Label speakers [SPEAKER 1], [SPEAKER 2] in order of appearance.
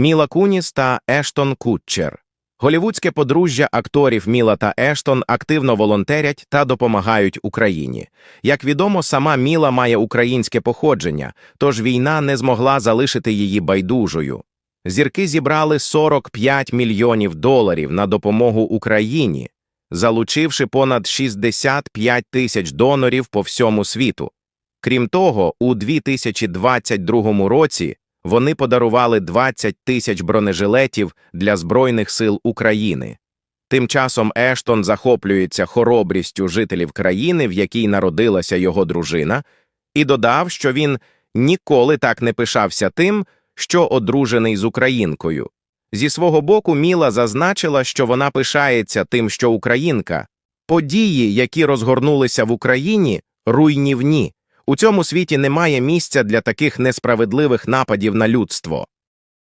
[SPEAKER 1] Міла Куніс та Ештон Кутчер. Голівудське подружжя акторів Міла та Ештон активно волонтерять та допомагають Україні. Як відомо, сама Міла має українське походження, тож війна не змогла залишити її байдужою. Зірки зібрали 45 мільйонів доларів на допомогу Україні, залучивши понад 65 тисяч донорів по всьому світу. Крім того, у 2022 році вони подарували 20 тисяч бронежилетів для Збройних сил України. Тим часом Ештон захоплюється хоробрістю жителів країни, в якій народилася його дружина, і додав, що він ніколи так не пишався тим, що одружений з українкою. Зі свого боку, Міла зазначила, що вона пишається тим, що українка. Події, які розгорнулися в Україні, руйнівні. У цьому світі немає місця для таких несправедливих нападів на людство.